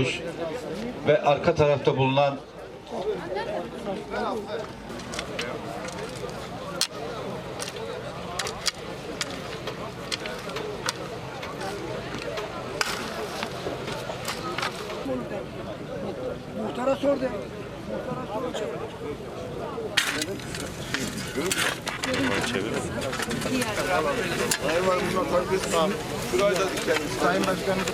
Akkuş ve arka tarafta bulunan Muhtara sor de. Sayın var bundan takviyesin abi. Şurayı da dikelim. Sayın Başkanım.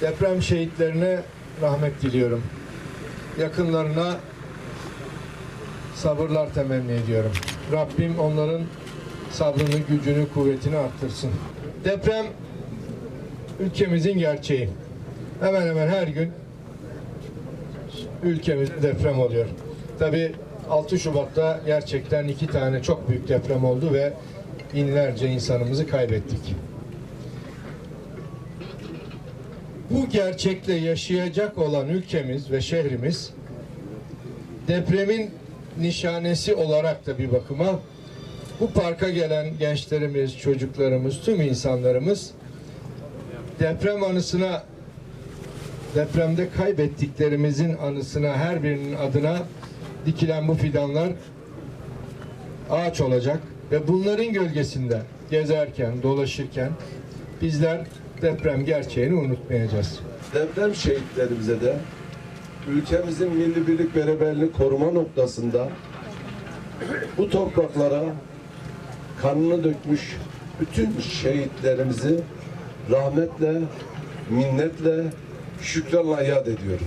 Deprem şehitlerine rahmet diliyorum. Yakınlarına sabırlar temenni ediyorum. Rabbim onların sabrını, gücünü, kuvvetini arttırsın. Deprem ülkemizin gerçeği. Hemen hemen her gün ülkemizde deprem oluyor. Tabii 6 Şubat'ta gerçekten iki tane çok büyük deprem oldu ve binlerce insanımızı kaybettik. Bu gerçekle yaşayacak olan ülkemiz ve şehrimiz depremin nişanesi olarak da bir bakıma bu parka gelen gençlerimiz, çocuklarımız, tüm insanlarımız deprem anısına depremde kaybettiklerimizin anısına her birinin adına dikilen bu fidanlar ağaç olacak ve bunların gölgesinde gezerken, dolaşırken bizler deprem gerçeğini unutmayacağız. Deprem şehitlerimize de ülkemizin milli birlik beraberliğini koruma noktasında bu topraklara kanını dökmüş bütün şehitlerimizi rahmetle, minnetle, şükranla yad ediyorum.